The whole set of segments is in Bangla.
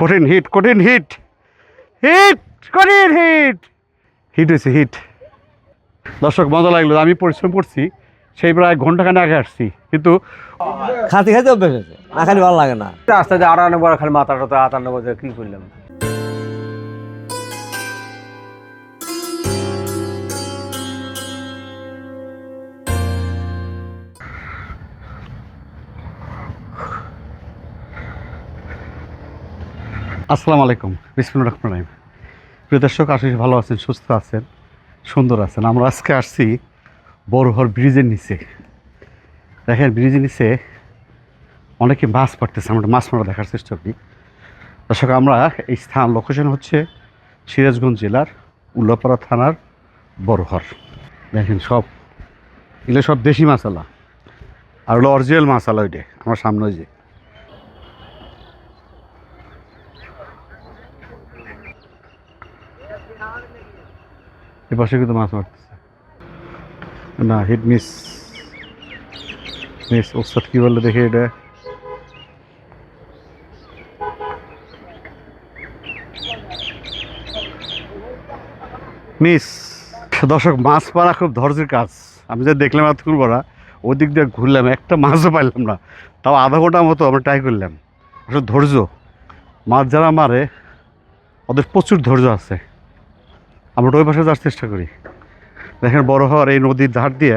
কঠিন হিট কঠিন হিট। হিট কঠিন হিট। হিট হয়েছে হিট। দর্শক মজা লাগল। আমি পরিশ্রম করছি সেই প্রায় ঘন্টাখানে আগে আসছি কিন্তু খাতে খাতে অভ্যেস হয়েছে না খালি ভালো লাগে না। আস্তে আস্তে আটানব্বই খালি মাথাটা টাতা আটানব্বই কি করলাম? আসসালামু আলাইকুম বিসমুল রহমান রাহিম। প্রিয় দর্শক, আশিস ভালো আছেন, সুস্থ আছেন, সুন্দর আছেন। আমরা আজকে আসছি বড়হর ব্রিজের নিচে। দেখেন, ব্রিজের নিচে অনেকে মাছ পড়তেছে আমরা মাছ মারা দেখার চেষ্টা করি। দর্শক, আমরা এই স্থান লোকেশন হচ্ছে সিরাজগঞ্জ জেলার উল্লাপাড়া থানার বড়হর। দেখেন সব, এগুলো সব দেশি মাছালা। আর হলো অরিজিনাল মাছালা ওইটা, আমার সামনে যে। এ পাশে কিন্তু মাছ মারতেছে। না হিট মিস মিস ওস্তাদ কি বলল দেখে এটা? মিস দর্শক, মাছ মারা খুব ধৈর্যের কাজ। আমি যা দেখলাম এতক্ষণ বড়া ওই দিক দিয়ে ঘুরলাম, একটা মাছও পাইলাম না। তাও আধা ঘণ্টার মতো আমরা ট্রাই করলাম। আসলে ধৈর্য। মাছ যারা মারে, ওদের প্রচুর ধৈর্য আছে। আমরা ওই পাশে যাওয়ার চেষ্টা করি। দেখেন বড় হওয়ার এই নদীর ধার দিয়ে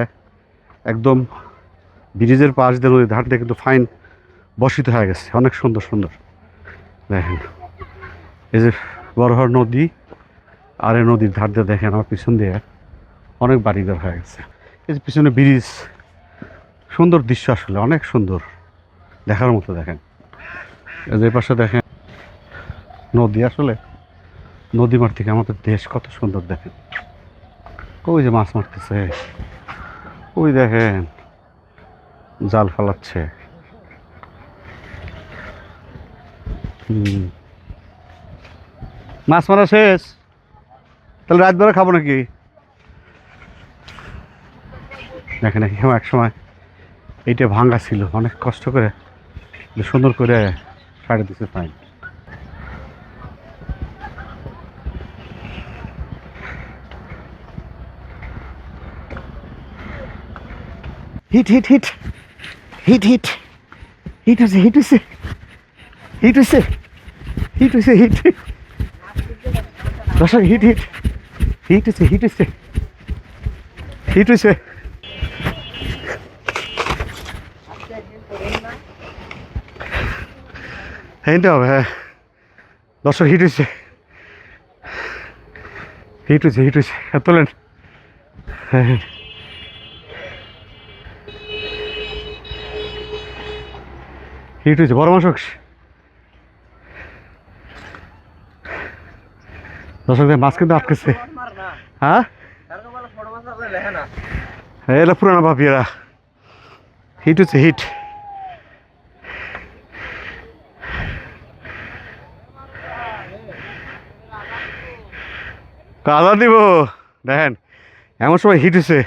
একদম ব্রিজের পাশ দিয়ে নদীর ধার দিয়ে কিন্তু ফাইন বসিত হয়ে গেছে। অনেক সুন্দর সুন্দর। দেখেন, এই যে বড় হওয়ার নদী আর এই নদীর ধার দিয়ে দেখেন আমার পিছন দিয়ে অনেক বাড়িঘর হয়ে গেছে। এই যে পিছনে ব্রিজ, সুন্দর দৃশ্য আসলে, অনেক সুন্দর। দেখার মতো দেখেন। এই যে পাশে দেখেন নদী আসলে নদী মাঠ থেকে আমাদের দেশ কত সুন্দর দেখেন। ওই যে মাছ মারতেছে। ওই দেখেন, জাল ফালাচ্ছে। মাছ মারা শেষ? তাহলে রাত বেলা খাব নাকি? দেখেন এখানে এক সময় এইটা ভাঙ্গা ছিল, অনেক কষ্ট করে, সুন্দর করে সাড়ে দিতে পাই hit hit hit hit hit hit হয়েছে হিট হয়েছে হিট হয়েছে হিট হয়েছে হিট দর্শক হিট হিট হিট হয়েছে হিট হয়েছে হিট হয়েছে হেনতে হবে হ্যাঁ দর্শক হিট হয়েছে হিট হয়েছে হিট হয়েছে হ্যাঁ তোলেন হ্যাঁ হিট হয়েছে, বড় মাছ হোক দর্শকদের মাছ কিন্তু আটকেছে। হ্যাঁ? এলা পুরানো এরা হিট হচ্ছে, হিট। আজান দিব। দেখেন, এমন সময় হিট হচ্ছে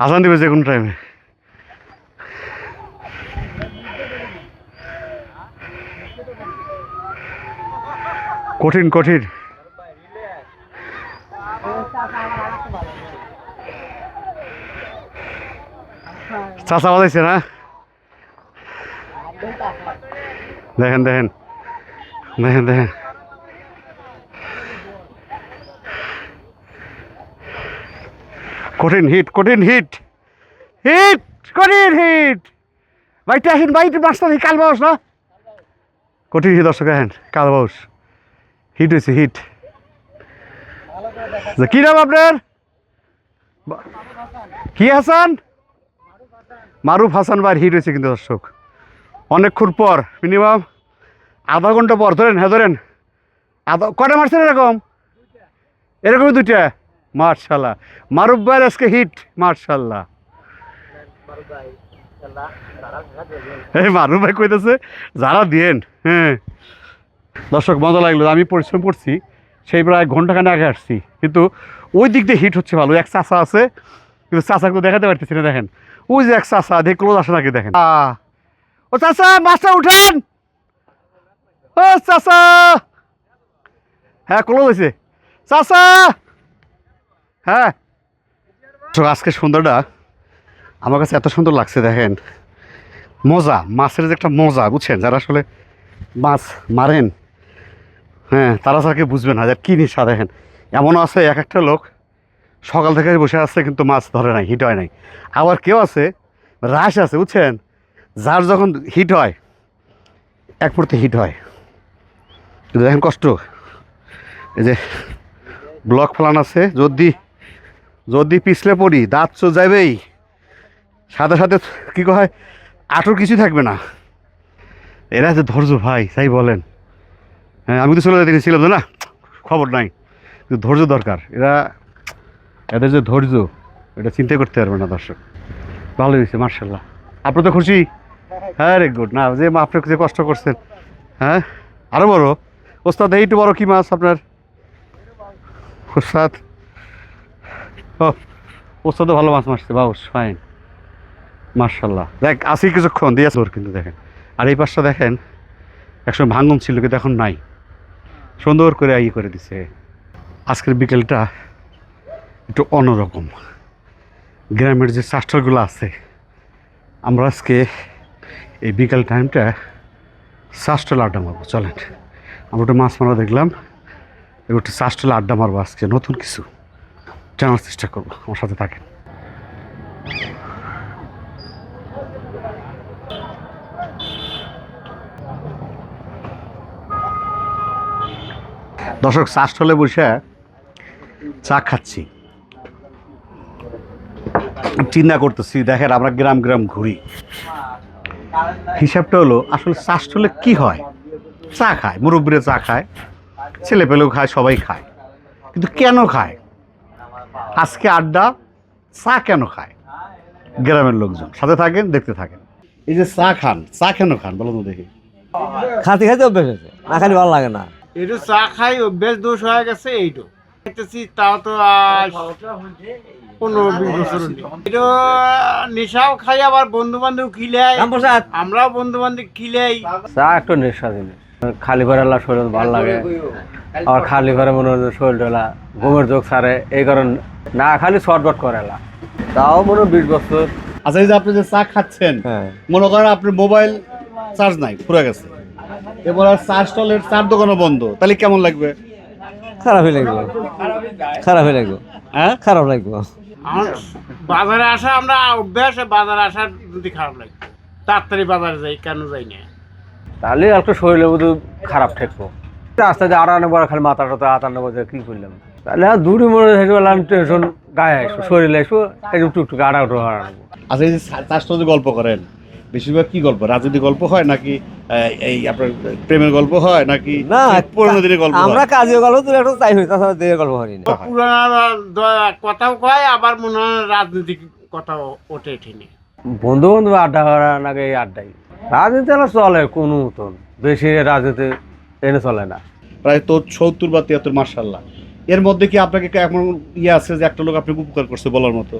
আজান দিবে যে কোনো টাইমে কঠিন কঠিন। চাষা বাজাইছে না? দেখেন দেখেন। দেখেন দেখেন। কঠিন হিট কঠিন হিট। হিট, কঠিন হিট। বাইতে আসেন, বাইতে দেখি কাল বাউস না? কঠিন হিট, দর্শক দেখেন কাল বাউস। হিট হয়েছে হিট আচ্ছা, কি নাম আপনার? কি হাসান? মারুফ হাসান ভাই হিট হয়েছে কিন্তু দর্শক। অনেকক্ষণ পর মিনিমাম আধা ঘণ্টা পর ধরেন হ্যাঁ ধরেন। আধা কটা মারছেন এরকম? এরকমই দুইটা? মার্শাল্লাহ। মারুফ ভাইয়ের আজকে হিট মার্শাল্লাহ। এই মারুফ ভাই কইতেছে যারা দিয়েন হ্যাঁ। দর্শক, মজা লাগল আমি পরিশ্রম করছি, সেই প্রায় ঘন্টাখানে আগে আসছি। কিন্তু ওই দিক দিয়ে হিট হচ্ছে ভালো। এক চাষা আছে, কিন্তু চাষাকে দেখাতে পারতেছি না, দেখেন। ওই যে এক চাষা দেখে ক্লোজ আসে নাকি, দেখেন। ও চাষা মাছটা উঠেন! ও চাচা! হ্যাঁ কলো হয়েছে। চাচা! হ্যাঁ। আজকে সুন্দরটা আমার কাছে এত সুন্দর লাগছে, দেখেন। মজা, মাছের যে একটা মজা, বুঝছেন? যারা আসলে মাছ মারেন হ্যাঁ তারা তাকে বুঝবেন যে কী নিশা দেখেন। এমনও আছে, এক একটা লোক সকাল থেকে বসে আছে, কিন্তু মাছ ধরে নাই হিট হয় নাই। আবার কেউ আছে, রাশ আছে, বুঝছেন? যার যখন হিট হয়, এক মুহূর্তে হিট হয়। কিন্তু দেখেন কষ্ট। এই যে ব্লক ফেলান আছে, যদি যদি পিছলে পড়ি, দাঁত চো যাবেই। সাথে সাথে কী হয় আটর কিছু থাকবে না। এরা যে ধৈর্য ভাই, তাই বলেন। হ্যাঁ আমি তো চলে যেতে ছিলাম না। খবর নাই। কিন্তু ধৈর্য দরকার। এরা, এদের যে ধৈর্য, এটা চিন্তা করতে পারবে না দর্শক। ভালো হয়েছে মার্শাল্লাহ আপনি তো খুশি? হ্যাঁ রে, গুড। না, যে আপনি যে কষ্ট করছেন হ্যাঁ? আরও বড়। ওস্তাদ এইটু বড় কী মাছ আপনার? ওস্তাদ। ও ওস্তাদ ভালো মাছ মারছে। বাউস ফাইন মার্শাল্লাহ দেখ আসি কিছুক্ষণ, দিয়ে কিন্তু দেখেন, আর এই পাশটা দেখেন, একসময় ভাঙ্গন ছিল, কিন্তু এখন নাই। সুন্দর করে ই করে দিছে। আজকের বিকেলটা একটু অন্যরকম। গ্রামের যে চাষটারগুলো আছে, আমরা আজকে এই বিকাল টাইমটা চাষটাল আড্ডা মারবো। চলেন, আমরা একটু মাছ মারা দেখলাম একটু চাষটাল আড্ডা মারবো আজকে। নতুন কিছু জানার চেষ্টা করব। আমার সাথে থাকেন। দর্শক চাষটলে বসে চা খাচ্ছি। চিন্তা করতেছি, দেখেন আমরা গ্রাম গ্রাম ঘুরি। হিসাবটা হলো, আসলে চাষটলে কি হয়? চা খায়, মুরব্বীরা চা খায় ছেলে পেলেও খায়, সবাই খায়। কিন্তু কেন খায়? আজকে আড্ডা, চা কেন খায়? গ্রামের লোকজন, সাথে থাকেন, দেখতে থাকেন। এই যে চা খান, চা কেন খান? বলো তো দেখি। খাতে খাইতে অভ্যেস হয়েছে না খালি ভালো লাগে না। একটু চা খাই অভ্যেস দোষ হয়ে গেছে এইটো। খাইতেছি তাও তো আজ পনেরো বিশ বছর। এটা নেশাও খাই আবার বন্ধু বান্ধব খিলাই আমরাও বন্ধু বান্ধব খিলাই। চা একটু নেশা জিনিস। খালি ঘরে এলা শরীর ভালো লাগে। আর খালি ঘরে মনে হয় শরীর টোলা ঘুমের চোখ সারে। এই কারণ না খালি শর্টবট করে এলা তাও মনে হয় বিশ বছর। আচ্ছা এই যে আপনি যে চা খাচ্ছেন হ্যাঁ। মনে করেন আপনার মোবাইল চার্জ নাই পুরো গেছে। এবার আর চার্জ টলের চার দোকানও বন্ধ। তাহলে কেমন লাগবে? খারাপই লাগবে। খারাপই লাগবে। হ্যাঁ? খারাপ লাগবে। বাজারে আসা আমরা অভ্যাস বাজারে আসার যদি খারাপ লাগে তাড়াতাড়ি বাজারে যাই কেন যাই না? তাহলে একটু শরীরের মধ্যে খারাপ ঠেকবো আস্তে আস্তে আড়ানো বড় খালি মাথা টাথা আতান্ন বছর কি করলাম? তাহলে আর দূরে মনে হেঁটে টেনশন গায়ে আসব শরীরে আসব একটু টুকটুক আড়া উঠো আড়াবো আচ্ছা এই যে টলে গল্প করেন বেশিরভাগ কি গল্প? রাজনীতি গল্প হয় নাকি এই আপনার প্রেমের গল্প হয় নাকি না পুরোনো দিনের গল্প আমরা হয়? কাজে গল্প তুলে একটু তাই হই তাছাড়া দিয়ে গল্প হয়নি না। পুরানা কথাও কয় আবার মনে হয় রাজনৈতিক কথাও ওঠে ঠিনি বন্ধু বন্ধু আড্ডা করা নাকি এই আড্ডাই? রাজনীতি এলা চলে কোনো মতন বেশি রাজনীতি এনে চলে না। প্রায় তো সত্তর বা তিয়াত্তর মার্শাল্লাহ এর মধ্যে কি আপনাকে কি এমন ইয়ে আছে যে একটা লোক আপনাকে উপকার করছে বলার মতো?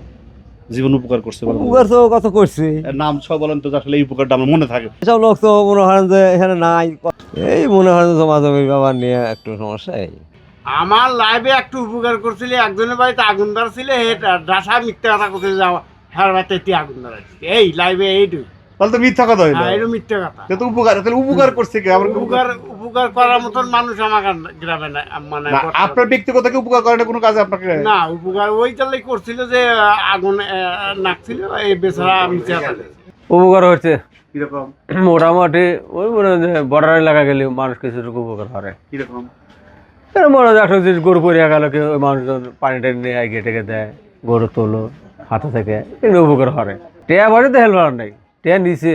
জীবন উপকার করছে উপকার তো কত করছি? নাম সব বলেন তো আসলে এই উপকারটা আমার মনে থাকে। এসব লোক তো মনে হয় যে এখানে নাই। এই মনে হয় যে জমা জমি ব্যাপার নিয়ে একটু সমস্যা এই। আমার লাইভে একটু উপকার করছিল একজনের বাড়িতে আগুন ধর ছিল ডাসা মিথ্যা কথা করছিল যে আমার হ্যাঁ বাড়িতে আগুন ধরা এই লাইভে এইটু তাহলে তো মিথ্যা কথা হইল। হ্যাঁ এটা মিথ্যা কথা। তো উপকার তাহলে উপকার করছে কি? আমার উপকার উপকার করার মতন মানুষ আমার গ্রামে নাই, মানে আপনার ব্যক্তিগত কি উপকার করে না কোনো কাজে আপনাকে? না উপকার ওই তাহলে করছিল যে আগুন নাকছিল এই বেচারা উপকার হচ্ছে কীরকম? মোটামুটি ওই মনে হয় বর্ডার এলাকা গেলে মানুষ কিছুটুকু উপকার করে। কীরকম? এর মনে হয় একটা জিনিস গরু পরিয়া গেল কি ওই মানুষজন পানি টানি নিয়ে এগিয়ে টেকে দেয় গরু তোলো হাতে থেকে এগুলো উপকার করে। টেয়া বাড়িতে হেলবার নেই। টেয়া নিচে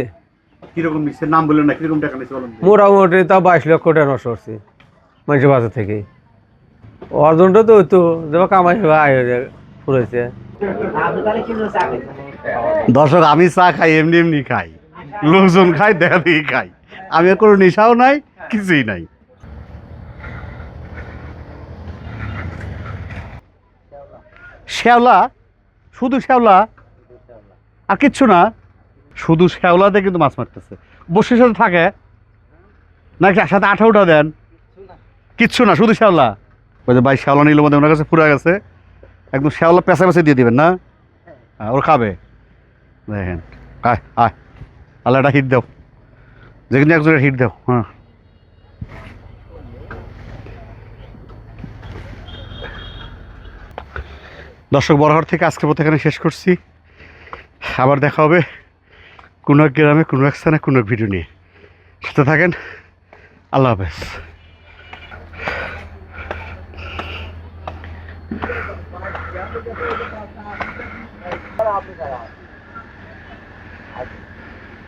কীরকম নিচ্ছে নাম বললেন না কীরকম টাকা নিচ্ছে বলেন মোটামুটি তা বাইশ লক্ষ টাকা নষ্ট করছি মানুষের বাজার থেকে। অর্জনটা তো হইতো যেবা কামাই হয়ে আয় ফুরেছে দর্শক আমি চা খাই এমনি এমনি খাই। লোকজন খাই দেখা দেখি খাই। আমি কোনো নেশাও নাই কিছুই নাই। শ্যাওলা শুধু শ্যাওলা আর কিচ্ছু না। শুধু শ্যাওলাতে কিন্তু মাছ মারতেছে। বসে সাথে থাকে। না সাথে আঠারোটা দেন। কিচ্ছু না শুধু শ্যাওলা ওই যে ভাই শ্যাওলা নিল মধ্যে ওনার কাছে পুরা গেছে। একদম শ্যাওলা পেঁচা পেঁচে দিয়ে দিবেন না? হ্যাঁ, ওর খাবে। দেখেন আয় আয়। হিট দাও। যেখানে একজনের হিট দাও হ্যাঁ। দর্শক বড়হাট থেকে আজকের মতো এখানে শেষ করছি। আবার দেখা হবে। কোনো এক গ্রামে কোনো এক স্থানে কোনো ভিডিও নিয়ে সাথে থাকেন। আল্লাহ হাফেজ।